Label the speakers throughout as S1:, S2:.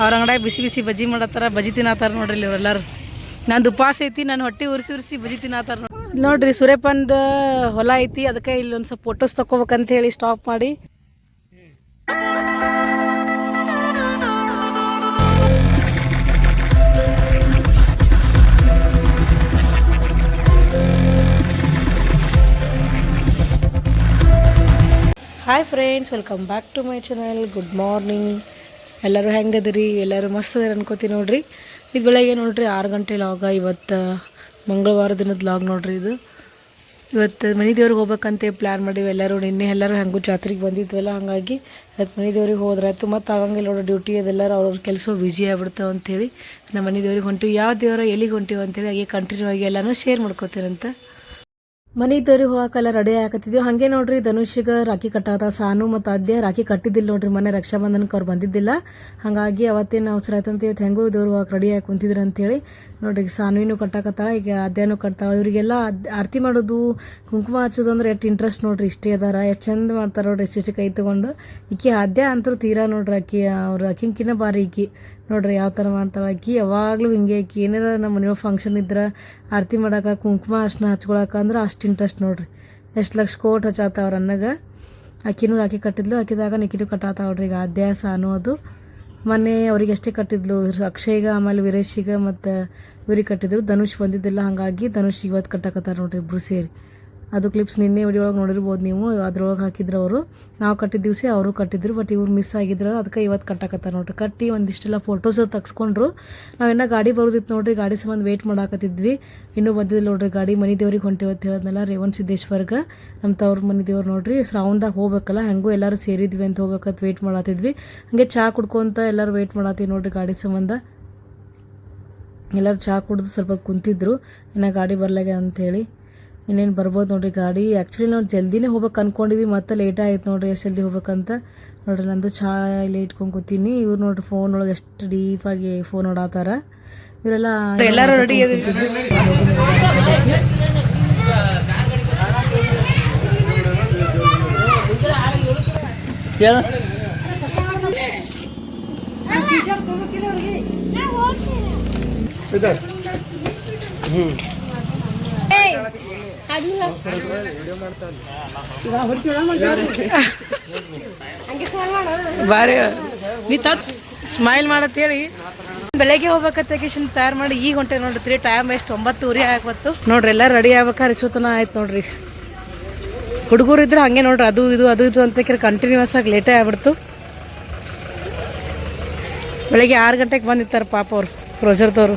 S1: ಅವ್ರ ಅಂಗಡ್ಯಾಗ ಬಿಸಿ ಬಿಸಿ ಬಜ್ಜಿ ಮಾಡತ್ತಾರ, ಬಜ್ಜಿ ತಿನ್ನತ್ತಾರ ನೋಡ್ರಿ ಇಲ್ಲಿ ಇವರೆಲ್ಲರೂ ನಂದು ಉಪವಾಸ ಐತಿ, ನಾನು ಹೊಟ್ಟೆ ಉರ್ಸಿ ಉರ್ಸಿ ಬಜ್ಜಿ ತಿನ್ನತ್ತಾರ ನೋಡ್ರಿ. ಸೂರ್ಯಪಂದ ಹೊಲ ಐತಿ, ಅದಕ್ಕೆ ಇಲ್ಲಿ ಒಂದು ಸ್ವಲ್ಪ ಫೋಟೋಸ್ ತಗೋಬೇಕಂತ ಹೇಳಿ ಸ್ಟಾಪ್ ಮಾಡಿ hi friends welcome back to my channel good morning ಎಲ್ಲರೂ ಹೆಂಗದಿರಿ? ಎಲ್ಲರೂ ಮಸ್ತ್ ಅದಾರ ಅನ್ಕೋತಿ ನೋಡ್ರಿ. ಇದು ಬೆಳಗ್ಗೆ ನೋಡ್ರಿ ಆರು ಗಂಟೆ ಲಾಗ ಇವತ್ತು, ಮಂಗಳವಾರ ದಿನದ ಲಾಗ್ ನೋಡ್ರಿ ಇದು. ಇವತ್ತು ಮನೆ ದೇವ್ರಿಗೆ ಹೋಗ್ಬೇಕಂತ ಪ್ಲ್ಯಾನ್ ಮಾಡೀವಿ. ಎಲ್ಲರೂ ನಿನ್ನೆ ಎಲ್ಲರೂ ಹೆಂಗೂ ಜಾತ್ರೆಗೆ ಬಂದಿದ್ವಲ್ಲ, ಹಾಗಾಗಿ ಇವತ್ತು ಮನೆ ದೇವ್ರಿಗೆ ಹೋದ್ರಾಯ್ತು ಮತ್ತು ಆಗಂಗಿಲ್ಲ ನೋಡೋ ಡ್ಯೂಟಿ ಅದೆಲ್ಲರೂ ಅವ್ರವ್ರ ಕೆಲಸ ಬಿಜಿ ಆಗ್ಬಿಡ್ತಾವೆ ಅಂಥೇಳಿ ನಮ್ಮ ಮನೆ ದೇವ್ರಿಗೆ ಹೊಂಟಿವಿ. ಯಾವ ದೇವರ ಎಲ್ಲಿಗೆ ಹೊಂಟಿವಿ ಅಂತೇಳಿ, ಹಾಗೆ ಕಂಟಿನ್ಯೂ ಆಗಿ ಎಲ್ಲನೂ ಶೇರ್ ಮಾಡ್ಕೋತೀರಂತ. ಮನೆ ಇದ್ದವ್ರಿಗೆ ಹೋಗಕ್ಕೆಲ್ಲ ರೆಡಿ ಆಗತ್ತಿದ್ವಿ ಹಾಗೆ ನೋಡ್ರಿ ಧನುಷಿಗೆ ರಾಖಿ ಕಟ್ಟಾತ ಸಾನು ಮತ್ತು ಅದ್ಯ ರಾಖಿ ಕಟ್ಟಿದ್ದಿಲ್ಲ ನೋಡ್ರಿ ಮನೆ ರಕ್ಷಾಬಂಧನಕ್ಕೆ ಅವ್ರು ಬಂದಿದ್ದಿಲ್ಲ. ಹಾಗಾಗಿ ಅವತ್ತೇನು ಅವಸರ ಆಯ್ತಂತ ಇವತ್ತು ಹೆಂಗೂ ಇದ್ದವ್ರು ಹೋಗಕ್ಕೆ ರೆಡಿ ಆಗಿ ಕುಂತಿದ್ರು ಅಂತೇಳಿ ನೋಡ್ರಿ ಸಾನುವಿನೂ ಕಟ್ಟಾಕತ್ತಾಳ, ಈಗ ಅದ್ಯಾನು ಕಟ್ತಾಳೆ. ಇವರಿಗೆಲ್ಲ ಆರತಿ ಮಾಡೋದು, ಕುಂಕುಮ ಹಚ್ಚೋದು ಅಂದ್ರೆ ಎಷ್ಟು ಇಂಟ್ರೆಸ್ಟ್ ನೋಡ್ರಿ, ಇಷ್ಟೇ ಅದಾರ, ಎಷ್ಟು ಚಂದ ಮಾಡ್ತಾರೆ ನೋಡ್ರಿ ಇಷ್ಟಿಷ್ಟು ಕೈ ತೊಗೊಂಡು. ಈಕಿ ಆದ್ಯ ಅಂತೂ ತೀರಾ ನೋಡ್ರಿ ಆಕಿ, ಅವ್ರ ಅಕ್ಕಿಂಕಿನ ಬಾರಿ ಈಕಿ. ನೋಡ್ರಿ ಯಾವ ಥರ ಮಾಡ್ತಾಳೆ. ಆಕಿ ಯಾವಾಗಲೂ ಹಿಂಗೆ ಆಕಿ ಏನಾರ ನಮ್ಮ ಮನೆಯೊಳಗೆ ಫಂಕ್ಷನ್ ಇದ್ರೆ ಆರತಿ ಮಾಡಕ್ಕೆ ಕುಂಕುಮ ಅರ್ಶಿನ ಹಚ್ಕೊಳಕ್ಕೆ ಅಂದ್ರೆ ಅಷ್ಟು ಇಂಟ್ರೆಸ್ಟ್ ನೋಡ್ರಿ. ಎಷ್ಟು ಲಕ್ಷ ಕೋಟ್ ಹಚ್ಚಾತ ಅವ್ರ ಅನ್ನಗೆ. ಆಕಿನೂ ಆಕೆ ಕಟ್ಟಿದ್ಲು ಆಕಿದಾಗ ನಿಕಿನೂ ಕಟ್ಟಾತ ನೋಡ್ರಿ ಈಗ ಅಧ್ಯಾಸ ಅನ್ನೋದು ಮೊನ್ನೆ ಅವ್ರಿಗೆ ಅಷ್ಟೇ ಕಟ್ಟಿದ್ಲು, ಅಕ್ಷಯ್ಗೆ, ಆಮೇಲೆ ವೀರೇಶಿಗೆ ಮತ್ತು ಇವ್ರಿಗೆ ಕಟ್ಟಿದ್ರು. ಧನುಷ್ ಬಂದಿದ್ದಿಲ್ಲ, ಹಾಗಾಗಿ ಧನುಷ್ ಇವತ್ತು ಕಟ್ಟಾಕತ್ತಾರ ನೋಡ್ರಿ ಇಬ್ಬರು ಸೇರಿ. ಅದು ಕ್ಲಿಪ್ಸ್ ನಿನ್ನೆ ವಿಡಿಯೋ ಒಳಗೆ ನೋಡಿರ್ಬೋದು ನೀವು, ಅದ್ರೊಳಗೆ ಹಾಕಿದ್ರು ಅವರು. ನಾವು ಕಟ್ಟಿದ ದಿವಸ ಅವರು ಕಟ್ಟಿದ್ರು ಬಟ್ ಇವ್ರು ಮಿಸ್ ಆಗಿದ್ರು. ಅದಕ್ಕೆ ಇವತ್ತು ಕಟ್ಟಾಕತ್ತಾರ ನೋಡ್ರಿ. ಕಟ್ಟಿ ಒಂದಿಷ್ಟೆಲ್ಲ ಫೋಟೋಸ್ ತೆಗ್ಸ್ಕೊಂಡ್ರು. ನಾವೆಲ್ಲ ಗಾಡಿ ಬರೋದಿತ್ತು ನೋಡ್ರಿ, ಗಾಡಿ ಸಂಬಂಧ ವೇಟ್ ಮಾಡಾಕತ್ತಿದ್ವಿ. ಇನ್ನೂ ಬಂದಿದ್ದಿಲ್ಲ ನೋಡ್ರಿ, ಗಾಡಿ ಮನೆ ದೇವ್ರಿಗೆ ಹೊಂಟೇವಿ ಅಂತ ಹೇಳಿದ್ನಲ್ಲ ರೇವಣ್ ಸಿದ್ದೇಶ್ವರ್ಗೆ. ನಮ್ಮ ತವ್ರ ಮನೆ ದೇವ್ರು ನೋಡ್ರಿ ಶ್ರಾವಣದಾಗ ಹೋಗ್ಬೇಕಲ್ಲ, ಹಂಗೂ ಎಲ್ಲರೂ ಸೇರಿದ್ವಿ ಅಂತ ಹೋಗ್ಬೇಕಂತ ವೇಟ್ ಮಾಡತ್ತಿದ್ವಿ ಹಂಗೆ ಚಹಾ ಕುಡ್ಕೊಂತ ಎಲ್ಲರೂ ವೇಟ್ ಮಾಡತ್ತೀವಿ ನೋಡ್ರಿ ಗಾಡಿ ಸಂಬಂಧ. ಎಲ್ಲರೂ ಚಹಾ ಕುಡಿದು ಸ್ವಲ್ಪ ಕುಂತಿದ್ರು, ಇನ್ನು ಗಾಡಿ ಬರ್ಲಾಗೆ ಅಂಥೇಳಿ ಇನ್ನೇನು ಬರ್ಬೋದು ನೋಡ್ರಿ ಗಾಡಿ. ಆ್ಯಕ್ಚುಲಿ ನಾವು ಜಲ್ದಿನೇ ಹೋಗ್ಬೇಕು ಅನ್ಕೊಂಡಿವಿ ಮತ್ತೆ ಲೇಟ್ ಆಯ್ತು ನೋಡ್ರಿ ಎಷ್ಟು ಜಲ್ದಿ ಹೋಗ್ಬೇಕಂತ. ನೋಡ್ರಿ ನಂದು ಚಾ ಇಲ್ಲಿ ಇಟ್ಕೊಂಡು ಕೂತೀನಿ. ಇವ್ರು ನೋಡ್ರಿ ಫೋನ್ ಒಳಗೆ ಎಷ್ಟು ಡೀಪಾಗಿ ಫೋನ್ ನೋಡಾತಾರ ಇವರೆಲ್ಲ ಎಲ್ಲರೂ ರೆಡಿ
S2: ಹೇಳು
S1: ಬಾರಿ ನೀ ತತ್ ಸ್ಮೈಲ್ ಮಾಡತ್ತೇಳಿ ಬೆಳಗ್ಗೆ ಹೋಗ್ಬೇಕಂತ ತಯಾರು ಮಾಡಿ ಈಗ ಹೊಂಟೆ ನೋಡ್ರಿ ಟೈಮ್ ಎಷ್ಟು ಒಂಬತ್ತುವರೆ ಆಗ್ಬತ್ತು. ನೋಡ್ರಿ ಎಲ್ಲ ರೆಡಿ ಆಗ್ಬೇಕಾದ್ರೆ ಸೂತನ ಆಯ್ತು ನೋಡ್ರಿ. ಹುಡುಗರು ಇದ್ರೆ ಹಂಗೆ ನೋಡ್ರಿ ಅದು ಇದು ಅದು ಇದು ಅಂತ ಕಂಟಿನ್ಯೂಸ್ ಆಗಿ ಲೇಟೇ ಆಗ್ಬಿಡ್ತು. ಬೆಳಗ್ಗೆ ಆರು ಗಂಟೆಗೆ ಬಂದಿರ್ತಾರೆ ಪಾಪ ಅವ್ರು ಪ್ರೊಜರ್ದವರು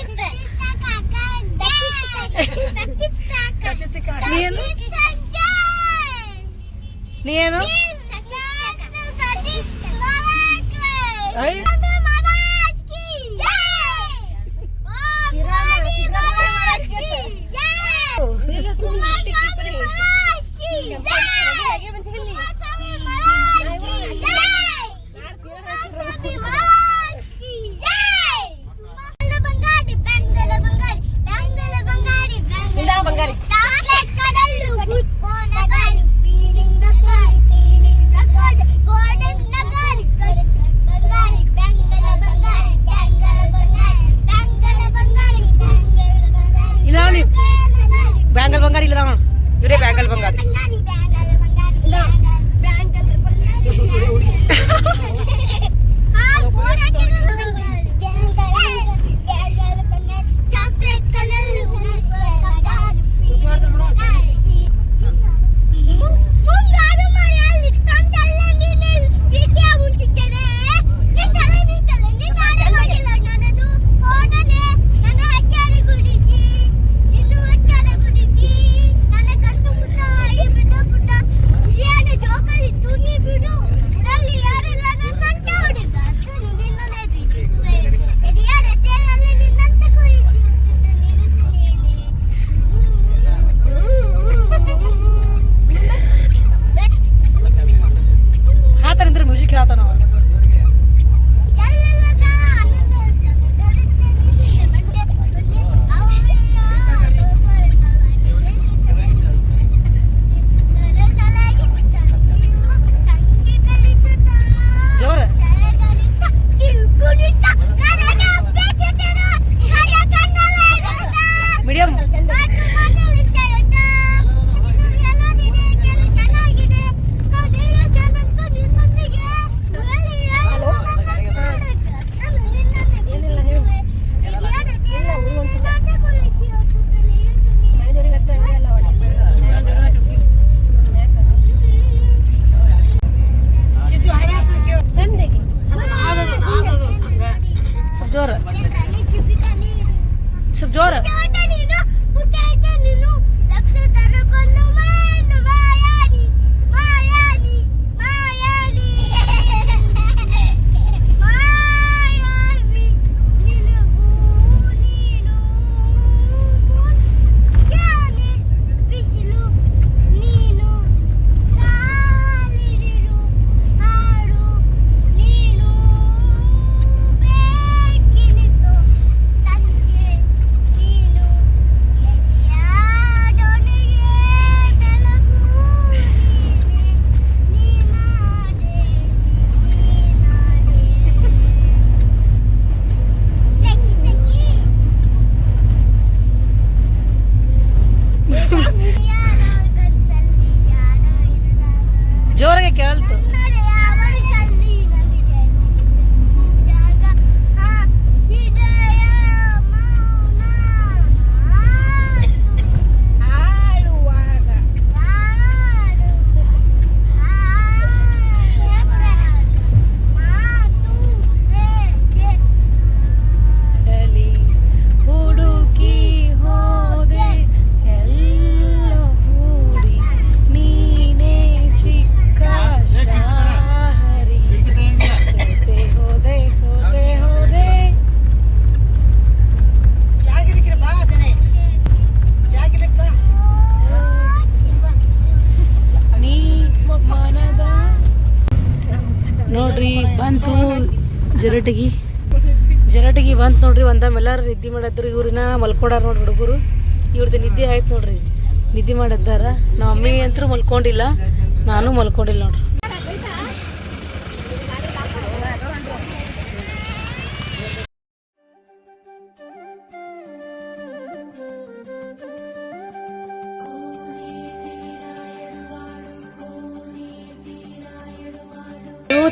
S1: ನೀ ಏನು
S3: ಸ್ವಲ್ಪ ಜೋರ
S2: ನೀನು ಲಕ್ಷ ತರಕೊಂಡು
S3: ಮಾಯಾ ಮಾಯಾ ಜರಟಗಿ. ಜರಟಗಿ ಬಂತು ನೋಡ್ರಿ ಒಂದ ಎಲ್ಲರೂ ನಿದ್ದೆ ಮಾಡದ್ರು ಇವ್ರನ್ನ ಮಲ್ಕೊಂಡಾರ ನೋಡಿ ಹುಡುಗರು. ಇವ್ರದ್ದು ನಿದ್ದೆ ಆಯ್ತು ನೋಡ್ರಿ. ನಿದ್ದೆ ಮಾಡಿದ್ದಾರ. ನಮ್ಮ ಅಮ್ಮಿ ಅಂತೂ ಮಲ್ಕೊಂಡಿಲ್ಲ, ನಾನು ಮಲ್ಕೊಂಡಿಲ್ಲ ನೋಡ್ರಿ.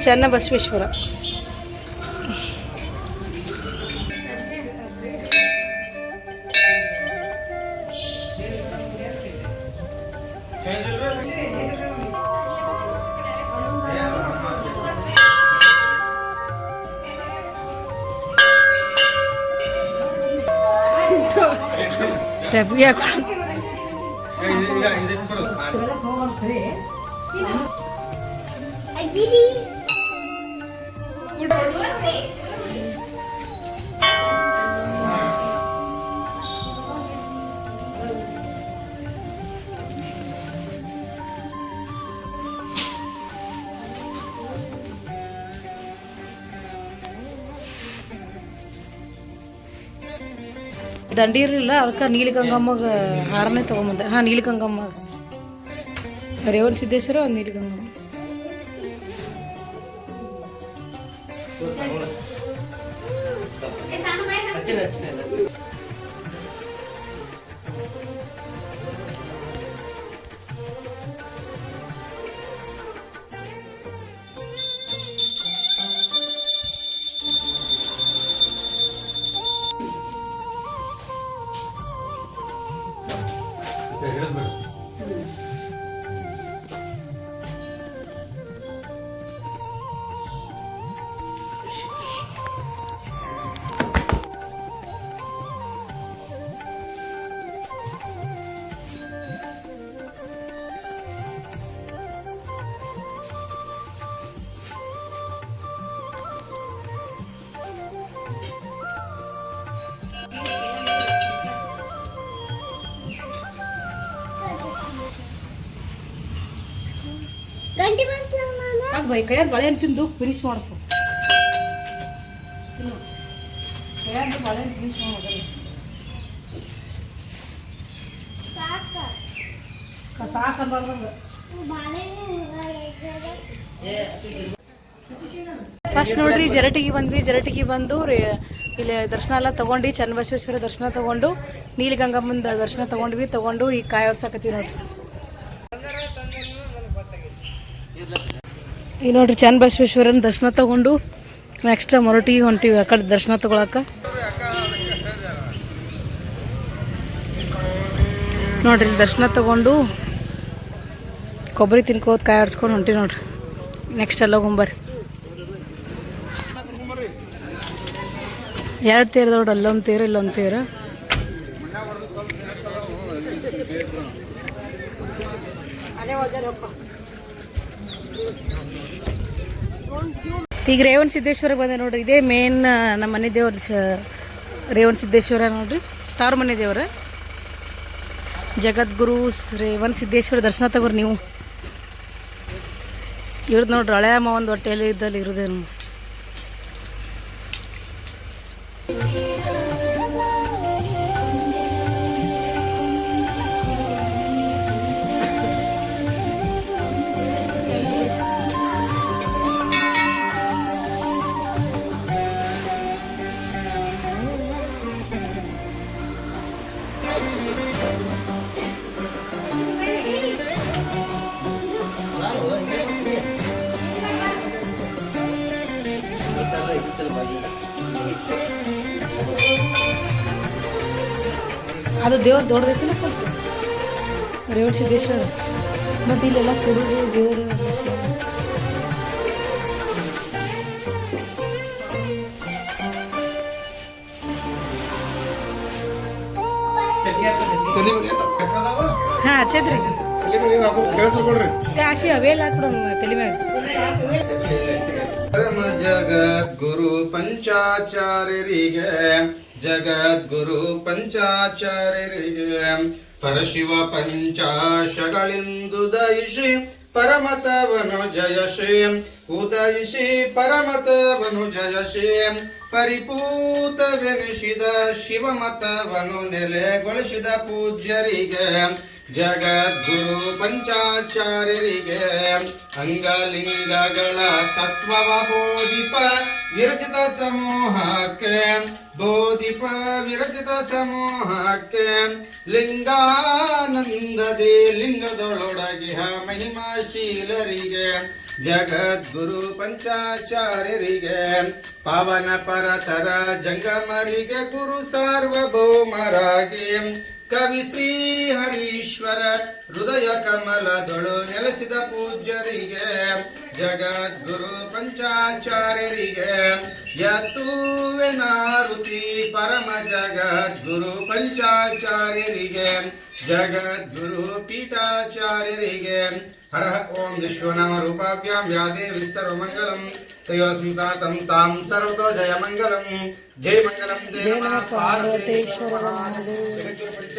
S3: ಚನ್ನಬಸವೇಶ್ವರ. 哎不
S2: 给
S1: ದಂಡಿ ಇರಲಿಲ್ಲ ಅದಕ್ಕೆ ನೀಲಿಗಂಗಮ್ಮಗೆ ಹಾರನೇ ತೊಗೊಂಬಂದೆ. ಹಾಂ ನೀಲಿಗಂಗಮ್ಮ. ರೇವಣ ಸಿದ್ದೇಶ್ವರ ಒಂದು ನೀಲಿಗಂಗಮ್ಮ ಬೈ ಕೈಯಾಗ ಬಳೆ ತಿಂದು ಫಿನಿಶ್ ಬಾಳೆಹಣ್ಣು ಫಿನಿಶ್ ಫಸ್ಟ್ ನೋಡ್ರಿ, ಜರಟಿಗೆ ಬಂದ್ವಿ, ಜರಟಿಗೆ ಬಂದು ಇಲ್ಲಿ ದರ್ಶನ ಎಲ್ಲ ತಗೊಂಡು, ಚನ್ನಬಸವೇಶ್ವರ ದರ್ಶನ ತಗೊಂಡು ನೀಲಗಂಗಮ್ಮನ ದರ್ಶನ ತಗೊಂಡ್ವಿ, ತಗೊಂಡು ಈಗ ಕಾಯಿ ಹೊಡ್ಸಕತ್ತೀವಿ ನೋಡ್ರಿ. ಈಗ ನೋಡ್ರಿ ಚನ್ನಬಸವೇಶ್ವರನ ದರ್ಶನ ತಗೊಂಡು ನೆಕ್ಸ್ಟ್ ಮೊರಟಿಗೆ ಹೊಂಟಿವಿ ಆ ಕಡೆ ದರ್ಶನ ತಗೊಳಕ. ನೋಡ್ರಿ ದರ್ಶನ ತಗೊಂಡು ಕೊಬ್ಬರಿ ತಿನ್ಕೋತ ಕಾಯಿ ಆಡ್ಸ್ಕೊಂಡು ಹೊಂಟಿ ನೋಡ್ರಿ. ನೆಕ್ಸ್ಟ್ ಎಲ್ಲ ಹೋಗ್ಬರ್ರಿ ಎರಡು ತೇರು ನೋಡ್ರಿ ಅಲ್ಲೊಂದು ತೇರು, ಇಲ್ಲೊಂದು ತೇರು. ಈಗ ರೇವಣ ಸಿದ್ದೇಶ್ವರ ಬಂದೆ ನೋಡ್ರಿ. ಇದೇ ಮೇನ್ ನಮ್ಮ ಮನೆ ದೇವ್ರ ರೇವಣ ಸಿದ್ದೇಶ್ವರ ನೋಡ್ರಿ. ತಾರ ಮನೆ ದೇವ್ರ. ಜಗದ್ಗುರು ರೇವಣ ಸಿದ್ದೇಶ್ವರ ದರ್ಶನ ತಗೋರಿ ನೀವು. ಇವ್ರದ್ದು ನೋಡ್ರಿ ಹಳೆ ಅಮ್ಮ ಒಂದು ಹೊಟ್ಟೆಯಲ್ಲಿ ಇದ್ದಲ್ಲಿ ಇರೋದೇನು. ಅದು ದೇವ್ರ ದೊಡ್ಡದೈತಿಲ್ಲ ಸ್ವಲ್ಪ. ರೇವಣ ಸಿದ್ದೇಶ್ವರ. ಮತ್ತು ಇಲ್ಲೆಲ್ಲ ಕುರುಡು ದೇವರು. ಹಾ ಹಚ್ಚದ್ರಿ ಆಶಿ ಅವೇಲ್ ಹಾಕ್ಬಿಡೋಣ ತಲೆ
S4: ಮೇಲೆ ಜಗದ್ಗುರು ಪಂಚಾಚಾರ್ಯರಿಗೆ ಜಗದ್ಗುರು ಪಂಚಾಚಾರ್ಯರಿಗೆ ಪರಶಿವ ಪಂಚಾಶಗಳಿಂದು ದಯಿಸಿ ಪರಮತವನು ಜಯಶಿ ಉದಯಿಸಿ ಪರಮತವನು ಜಯಶಿ ಪರಿಪೂತವೆನಿಸಿದ ಶಿವಮತವನು ನೆಲೆಗೊಳಿಸಿದ ಪೂಜ್ಯರಿಗೆ, ಜಗದ್ಗುರು ಪಂಚಾಚಾರ್ಯರಿಗೆ ಅಂಗಲಿಂಗಗಳ ತತ್ವವ ಬೋಧಿಪ ವಿರಚಿತ ಸಮೂಹಕ್ಕೆ ಬೋಧಿಪ ವಿರಚಿತ ಸಮೂಹಕ್ಕೆ ಲಿಂಗಾನಂದದಿ ಲಿಂಗದೊಳೊಡಗಿಹ ಮಹಿಮಾಶೀಲರಿಗೆ, ಜಗದ್ಗುರು ಪಂಚಾಚಾರ್ಯರಿಗೆ ಪಾವನ ಪರತರ ಜಂಗಮರಿಗೆ ಗುರು ಸಾರ್ವಭೌಮರಾಗಿ ಕವಿ ಶ್ರೀ ಹರೀಶ್ವರ ಹೃದಯ ಕಮಲದೊಳು ನೆಲೆಸಿದ ಪೂಜ್ಯರಿಗೆ ಜಗದ್ಗುರು ಪಂಚಾಚಾರ್ಯರಿಗೆ ಯತ್ತುವೆ ನಾರುತಿ ಪರಮ ಜಗದ್ಗುರು ಪಂಚಾಚಾರ್ಯರಿಗೆ ಜಗದ್ಗುರು ಪೀಠಾಚಾರ್ಯರಿಗೆ ಹರ ಓಂ ವಿಶ್ವನಾಮ ರೂಪಾಭ್ಯಾಂ ಯಾ ದೇವಿ ಸರ್ವಮಂಗಲಂ ತಯೋಸ್ಮಿ ಸಾತಂ ಸಾಂ ಸರ್ವತೋ ಜಯ ಮಂಗಲಂ ಜೈ ಮಂಗಲಂ ಜಯ ನಮಃ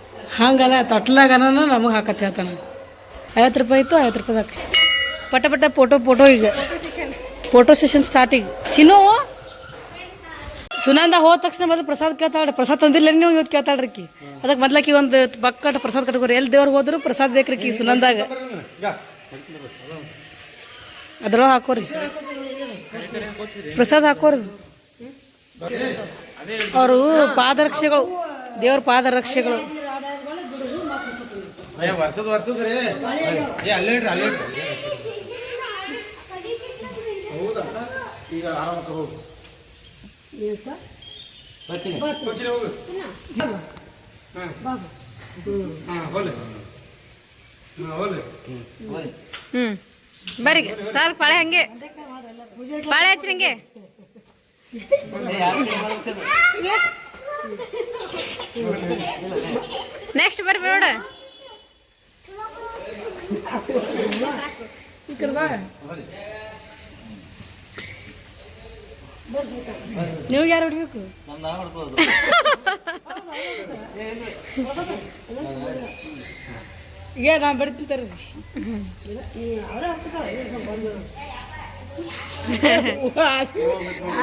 S1: ಹಂಗಲ್ಲ ತೊಟ್ಲಾಗನ ನಮಗೆ ಹಾಕತ್ತೆ ಹೇಳ್ತಾನೆ. ಐವತ್ತು ರೂಪಾಯಿ ಇತ್ತು, ಐವತ್ತು ರೂಪಾಯಿ ಹಾಕಿ. ಪಟ ಪಟ ಫೋಟೋ ಫೋಟೋ ಈಗ. ಫೋಟೋ ಸೆಷನ್ ಸ್ಟಾರ್ಟ್ ಈಗ. ಚಿನ್ನು, ಸುನಂದ ಹೋದ ತಕ್ಷಣ ಮೊದಲು ಪ್ರಸಾದ್ ಕೇಳ್ತಾಳೆ ಪ್ರಸಾದ್ ತಂದಿಲ್ಲ ನೀವು ಇವತ್ತು ಕೇಳ್ತಾಳ್ರಿ ಆಕಿ. ಅದಕ್ಕೆ ಮೊದ್ಲಕ್ಕಿ ಒಂದು ಬಕ್ಕಟ ಪ್ರಸಾದ್ ಕಟ್ಕೋರಿ ಎಲ್ಲಿ ದೇವ್ರಿಗೆ ಹೋದ್ರು ಪ್ರಸಾದ್ ಬೇಕ್ರಿ ಕಿ ಸುನಂದಾಗ. ಅದ್ರೊಳಗೆ ಹಾಕೋರಿ. ಪ್ರಸಾದ್ ಹಾಕೋರಿ. ಅವರು ಪಾದರಕ್ಷೆಗಳು, ದೇವ್ರ ಪಾದರಕ್ಷೆಗಳು.
S4: ಏ ವರ್ಷದ ವರ್ಷದ ರೀ. ಏ ಅಲ್ಲೇ ಇಡ್ರಿ ಅಲ್ಲೇ ಇಡ್ರಿ. ಹೌದಾ? ಈಗ ಆರಾಮ ಹೋಗು.
S5: ಹ್ಮ್. ಬರ್ರಿ ಸರ್ ಪಾಳೆ ಹಂಗೆ. ಪಾಳೆ ಹಚ್ರಿ ಹಂಗೆ ನೆಕ್ಸ್ಟ್ ಬರ್ರಿ ನೋಡ.
S1: ನೀವು ಯಾರು ಹೊಡಿಬೇಕು ಈಗ ನಾ ಬರ್ತೀನಿ ತರ್ರಿ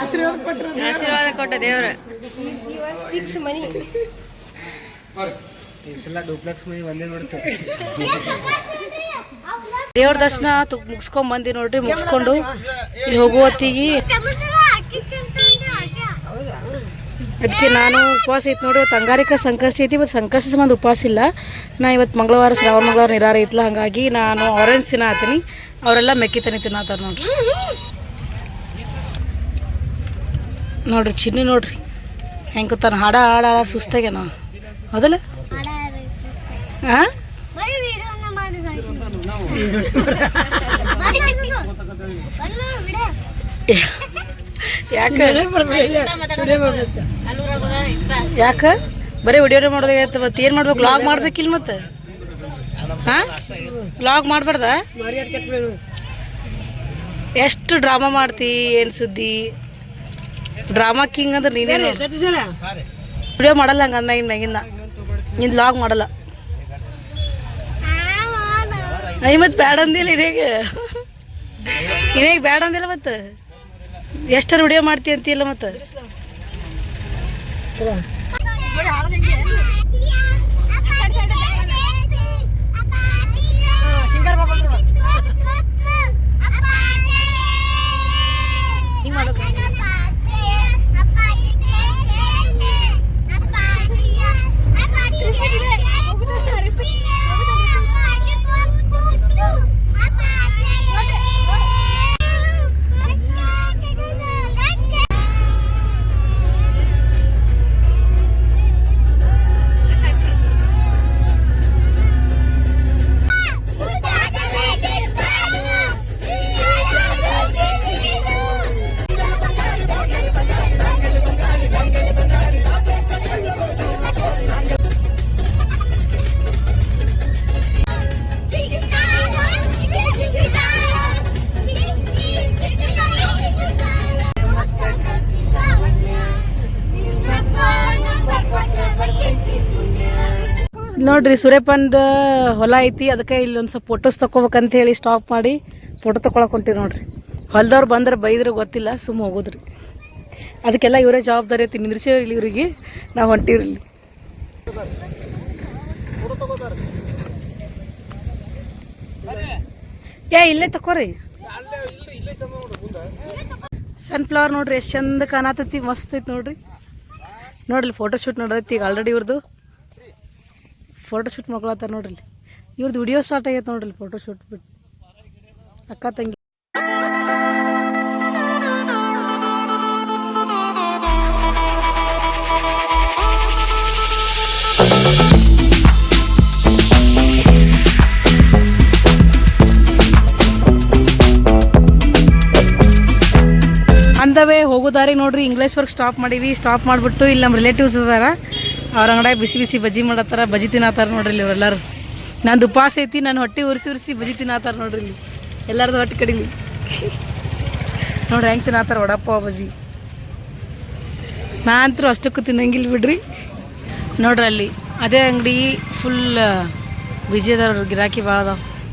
S1: ಆಶೀರ್ವಾದ ಡೂಪ್ಲೆಕ್ಸ್
S5: ಆಶೀರ್ವಾದ ಕೊಟ್ಟ ದೇವ್ರ
S1: ದೇವ್ರ ದರ್ಶನ ಮುಗಿಸ್ಕೊಂಡ್ ಬಂದಿ ನೋಡ್ರಿ, ಮುಗಿಸ್ಕೊಂಡು ಇಲ್ಲಿ ಹೋಗುವ ಹೊತ್ತಿಗೆ ಅದಕ್ಕೆ ನಾನು ಉಪವಾಸ ಐತಿ ನೋಡಿ ಅಂಗಾರಿಕ ಸಂಕಷ್ಟ ಐತಿ ಮತ್ತು ಸಂಕಷ್ಟ ಸಂಬಂಧ ಉಪವಾಸ ಇಲ್ಲ. ನಾ ಇವತ್ತು ಮಂಗಳವಾರ, ಶ್ರಾವಣ, ಮಂಗಳವಾರ ನಿರಾರ ಐತ್ಲ, ಹಾಗಾಗಿ ನಾನು ಆರೆಂಜ್ ತಿನ್ನತ್ತೀನಿ ಅವರೆಲ್ಲ ಮೆಕ್ಕಿತನಿ ತಿನ್ನತ್ತಾರ ನೋಡ್ರಿ. ನೋಡ್ರಿ, ಚಿನ್ನಿ ನೋಡ್ರಿ. ಹೆಂಗೆ ಗೊತ್ತಾನ? ಹಾಡ ಹಾಡ ಹಾಡ ಸುಸ್ತಾಗೆ ನಾವು ಹೌದಲ್ಲ ಹಾಂ ಯಾಕೆ? ಯಾಕೆ? ಬರೀ ವಿಡಿಯೋನೇ ಮಾಡೋದಾಗೈತೆ ಮತ್ತೆ ಏನು ಮಾಡ್ಬೇಕು? ಲಾಗ್ ಮಾಡ್ಬೇಕಿಲ್ಲ ಮತ್ತೆ? ಹಾಂ? ಲಾಗ್ ಮಾಡಬಾರ್ದ? ಎಷ್ಟು ಡ್ರಾಮಾ ಮಾಡ್ತಿ ಏನು ಸುದ್ದಿ? ಡ್ರಾಮಾ ಕಿಂಗ್ ಅಂದ್ರೆ ನೀನೇ ವಿಡಿಯೋ ಮಾಡಲ್ಲ ಹಂಗೆ ಅಂದ್ಮ್ಯಾಗಿನ ಮ್ಯಾಗಿಂದ. ನಿಂದು ಲಾಗ್ ಮಾಡಲ್ಲ. ಐ ಮತ್ತೆ ಬ್ಯಾಡ ಅಂದಿಲ್ಲ ಇರೇಗ ಇರೇಗ ಬ್ಯಾಡ ಅಂದಿಲ್ಲ ಮತ್ತೆ. ಎಷ್ಟರ ವಿಡಿಯೋ ಮಾಡ್ತಿ ಅಂತಿಲ್ಲ ಮತ್ತೆ. ನೋಡ್ರಿ ಸೂರ್ಯಪಂದ ಹೊಲ ಐತಿ, ಅದಕ್ಕೆ ಇಲ್ಲಿ ಒಂದು ಸ್ವಲ್ಪ ಫೋಟೋಸ್ ತಗೋಬೇಕಂತ ಹೇಳಿ ಸ್ಟಾಪ್ ಮಾಡಿ ಫೋಟೋ ತಗೊಳಕ್ ಹೊಂಟಿವಿ ನೋಡ್ರಿ. ಹೊಲ್ದವ್ರು ಬಂದ್ರೆ ಬೈದ್ರೆ ಗೊತ್ತಿಲ್ಲ ಸುಮ್ಮ ಹೋಗೋದ್ರಿ. ಅದಕ್ಕೆಲ್ಲ ಇವರೇ ಜವಾಬ್ದಾರಿ ಐತಿ, ನಿಂದ್ರಿಸೇವಿ ಇವ್ರಿಗೆ, ನಾವು ಹೊಂಟಿವ್ರಿ ಏ, ಇಲ್ಲೇ ತಕೋರಿ ಸನ್ಫ್ಲವರ್ ನೋಡ್ರಿ, ಎಷ್ಟು ಚಂದ ಕಾಣತೈತಿ, ಮಸ್ತ್ ಐತಿ ನೋಡ್ರಿ. ನೋಡ್ರಿ ಫೋಟೋ ಶೂಟ್ ನೋಡೈತಿ ಈಗ ಆಲ್ರೆಡಿ ಇವ್ರದ್ದು ಫೋಟೋ ಶೂಟ್ ಮಾಡ್ಕೊಳತ್ತಾರ ನೋಡ್ರಿ. ಇವ್ರದ್ದು ವಿಡಿಯೋ ಸ್ಟಾರ್ಟ್ ಆಗೈತೆ ನೋಡ್ರಿ ಫೋಟೋ ಶೂಟ್ ಬಿಟ್ಟು ಅಕ್ಕ ತಂಗಿ. ಅಂದವೇ ಹೋಗೋ ನೋಡ್ರಿ ನೋಡ್ರಿ ವರ್ಕ್ ಸ್ಟಾಪ್ ಮಾಡೀವಿ ಸ್ಟಾಪ್ ಮಾಡಿಬಿಟ್ಟು ಇಲ್ಲಿ ನಮ್ಮ ರಿಲೇಟಿವ್ಸ್ ಅದಾರ ಅವ್ರ ಅಂಗಡಿಯಾಗ ಬಿಸಿ ಬಿಸಿ ಬಜ್ಜಿ ಮಾಡತ್ತಾರ, ಬಜ್ಜಿ ತಿನ್ನತ್ತಾರ ನೋಡ್ರಿ ಇಲ್ಲಿ ಇವರೆಲ್ಲರೂ ನಂದು ಉಪವಾಸ ಐತಿ, ನಾನು ಹೊಟ್ಟೆ ಉರಿಸಿ ಉರಿಸಿ ಬಜ್ಜಿ ತಿನ್ನತ್ತಾರ ನೋಡ್ರಿ ಇಲ್ಲಿ. ಎಲ್ಲರದು ಹೊಟ್ಟೆ ಕಡಿಲಿ. ನೋಡ್ರಿ ಹೆಂಗೆ ತಿನ್ನತ್ತಾರ ವಡಪ್ಪ ಬಜ್ಜಿ. ನಾ ಅಂತೂ ಅಷ್ಟಕ್ಕೂ ತಿನ್ನಂಗಿಲ್ಲ ಬಿಡ್ರಿ. ನೋಡ್ರಿ ಅಲ್ಲಿ, ಅದೇ ಅಂಗಡಿ ಫುಲ್ ವಿಜಯದವ್ರ, ಗಿರಾಕಿ ಭಾಳ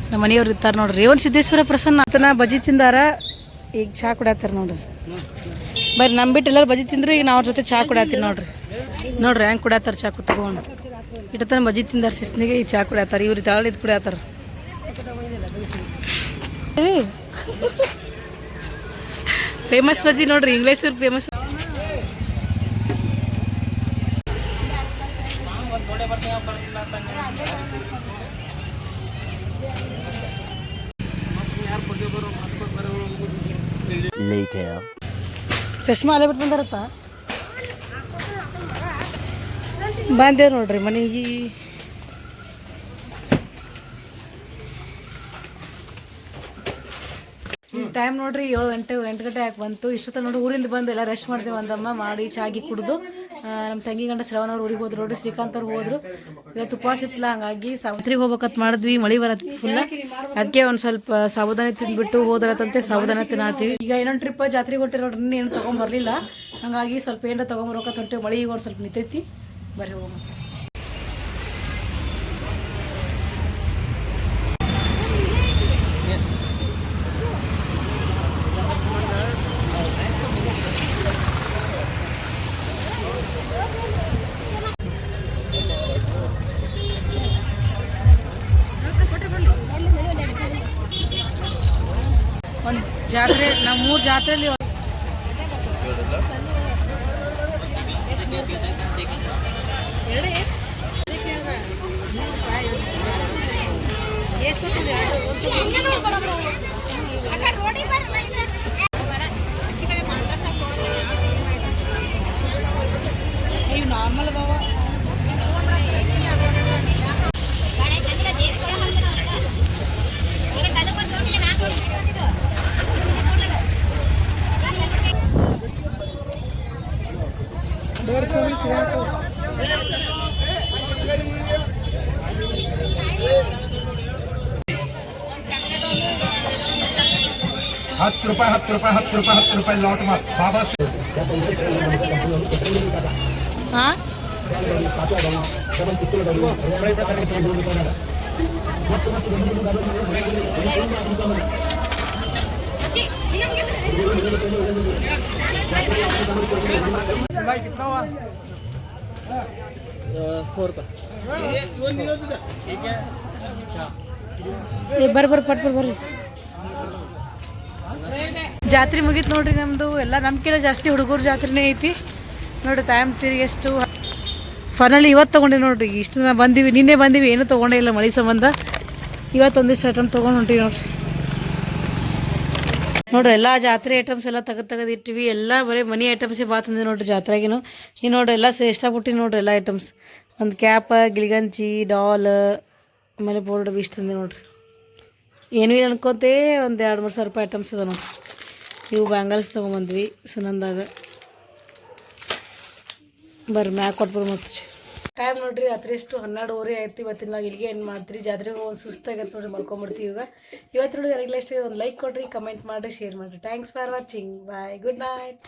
S1: ನಮ್ಮ ಮನೆಯವ್ರು ಇರ್ತಾರೆ ನೋಡ್ರಿ. ರೇವಣ ಸಿದ್ದೇಶ್ವರ ಪ್ರಸನ್ನ, ಆತನ ಬಜ್ಜಿ ತಿಂದಾರ, ಈಗ ಚಹಾ ಕುಡಿಯತ್ತಾರ ನೋಡ್ರಿ. ಬರ್ರಿ ನಮ್ಮ ಎಲ್ಲರೂ ಬಜ್ಜಿ ತಿಂದ್ರು, ಈಗ ನಾವು ಅವ್ರ ಜೊತೆ ಚಾ ಕುಡಾತೀನಿ ನೋಡ್ರಿ. ನೋಡ್ರಿ ಹೆಂಗೆ ಕುಡಿಯತ್ತಾರ ಚಾ ಕುತ್ಕೊಂಡು. ಇಟ್ಟತನ ಮಜ್ಜಿ ತಿಂದಾರ ಸಿಸ್ನಿಗೆ ಈ ಚಾ ಕುಡಿಯತ್ತಾರ ಇವ್ರು ತಳ ಇದು ಕುಡಿಯತ್ತಾರ ಫೇಮಸ್ ಬಜ್ಜಿ ನೋಡ್ರಿ ಇಂಗ್ಲೀಷ್ ಫೇಮಸ್
S4: ಚಷ್ಮಾ
S1: ಚಶ್ಮಾ ಅಲ್ಲೇ ಬಿಟ್ಟು ಬಂದೇವ್ ನೋಡ್ರಿ ಮನೆಗೆ ಟೈಮ್ ನೋಡ್ರಿ ಏಳು ಗಂಟೆ, ಎಂಟು ಗಂಟೆ ಯಾಕೆ ಬಂತು. ಇಷ್ಟೊತ್ತ ನೋಡಿ ಊರಿಂದ ಬಂದು ಎಲ್ಲ ರೆಸ್ಟ್ ಮಾಡ್ತೀವಿ ಒಂದಮ್ಮ, ಮಾಡಿ ಚಾಗಿ ಕುಡಿದು ನಮ್ಮ ತಂಗಿ ಗಂಡ ಶ್ರವಣ ಅವ್ರು ಊರಿಗೆ ಹೋದ್ರು, ನೋಡ್ರಿ ಶ್ರೀಕಾಂತ್ ಅವ್ರು ಹೋದ್ರು. ಇವತ್ತು ಉಪವಾಸ ಇತ್ತಲ್ಲ, ಹಂಗಾಗಿ ಸಾವಿತ್ರಿಗೆ ಹೋಗ್ಬೇಕಂತ ಮಾಡಿದ್ವಿ, ಮಳೆ ಬರತ್ತೆ ಫುಲ್ಲ ಅದಕ್ಕೆ ಒಂದು ಸ್ವಲ್ಪ ಸಾವಧಾನ ತಿಂದ್ಬಿಟ್ಟು ಹೋದ್ರತ್ತಂತೆ ಸಾವಧಾನ ತಿನ್ನತ್ತೀವಿ ಈಗ ಏನೊಂದು ಟ್ರಿಪ್ ಜಾತ್ರೆಗೆ ಹೊಟ್ಟಿರೋ ಏನು ತೊಗೊಂಬರ್ಲಿಲ್ಲ. ಹಂಗಾಗಿ ಸ್ವಲ್ಪ ಏನಾರ ತೊಗೊಂಬರೋಕತ್ತ ಹೊಂಟೇವಿ, ಮಳೆ ಈಗ ಒಂದು ಸ್ವಲ್ಪ ನಿಂತೈತಿ. ಬರ್ರಿ ಹೋಗೋಣ ಒಂದು ಜಾತ್ರೆ ನಾವು ಮೂರು ಜಾತ್ರೆಯಲ್ಲಿ
S6: ಹತ್ತು ರೂಪಾಯಿ ಹತ್ತು ರೂಪಾಯಿ ಹತ್ತು ರೂಪಾಯಿ ಹತ್ತು ರೂಪಾಯಿ ಲಾಟ್ ಮಾರ್ ಬಾಬಾ
S1: ಹಾಂ ಏ ಬರ್ರಿ ಬರ್ರಿ ಪಟ್ ಬರ್ರಿ ಬರ್ರಿ ಜಾತ್ರೆ ಮುಗೀತು ನೋಡ್ರಿ ನಮ್ಮದು ಎಲ್ಲ ನಮ್ಕಿಂತ ಜಾಸ್ತಿ ಹುಡುಗರು ಜಾತ್ರೆನೇ ಐತಿ. ನೋಡಿ ಟೈಮ್ ತಿರುಗಿ ಎಷ್ಟು. ಫೈನಲಿ ಇವತ್ತು ತೊಗೊಂಡೆ ನೋಡ್ರಿ. ಇಷ್ಟು ದಿನ ಬಂದೀವಿ. ನಿನ್ನೆ ಬಂದೀವಿ. ಏನೂ ತೊಗೊಂಡೇ ಇಲ್ಲ ಮಳೆ ಸಂಬಂಧ. ಇವತ್ತು ಒಂದಿಷ್ಟು ಐಟಮ್ ತೊಗೊಂಡು ಹೊಂಟೀವಿ ನೋಡ್ರಿ. ನೋಡ್ರಿ, ಎಲ್ಲ ಜಾತ್ರೆ ಐಟಮ್ಸ್ ಎಲ್ಲ ತೆಗೆದು ತೆಗೆದು ಇಟ್ಟಿವಿ. ಎಲ್ಲ ಬರೀ ಮನಿ ಐಟಮ್ಸೇ ಭಾಳ ತಂದೆ ನೋಡ್ರಿ ಜಾತ್ರೆಗೇನು. ಈ ನೋಡ್ರಿ, ಎಲ್ಲ ಬಿಟ್ಟು ನೋಡ್ರಿ ಎಲ್ಲ ಐಟಮ್ಸ್ ಒಂದು ಕ್ಯಾಪ ಗಿಳಿಗಂಚಿ ಡಾಲ್ ಆಮೇಲೆ ಬೋರ್ಡ್ ಇಷ್ಟು ತಂದೆ ನೋಡ್ರಿ. ಏನೂ ಇಲ್ಲ ಅನ್ಕೋತೆ, ಒಂದು ಎರಡು ಮೂರು ಸಾವಿರ ರೂಪಾಯಿ ಐಟಮ್ಸ್ ಅದ ನಾವು ಇವು ಬ್ಯಾಂಗಲ್ಸ್ ತೊಗೊಂಬಂದ್ವಿ ಸುನಂದಾಗ. ಬರ್ರಿ ಮ್ಯಾಕ್ ಕೊಟ್ಬಿಡು ಮತ್ತೆ. ಟೈಮ್ ನೋಡ್ರಿ, ರಾತ್ರಿ ಎಷ್ಟು ಹನ್ನೆರಡುವರೆ ಆಯ್ತು. ಇವತ್ತಿನ ನಾವು ಇಲ್ಲಿಗೆ ಏನು ಮಾಡ್ತೀರಿ? ಜಾತ್ರೆಗೆ ಒಂದು ಸುಸ್ತಾಗತ್ತೆ ನೋಡ್ರಿ, ಮಲ್ಕೊಂಬಿಡ್ತೀವಿ ಈಗ ಇವತ್ತು ನೋಡಿ ಎಲ್ಲ ಇಷ್ಟ ಒಂದು ಲೈಕ್ ಕೊಡ್ರಿ ಕಮೆಂಟ್ ಮಾಡಿರಿ ಶೇರ್ ಮಾಡಿರಿ. Thanks for watching bye good night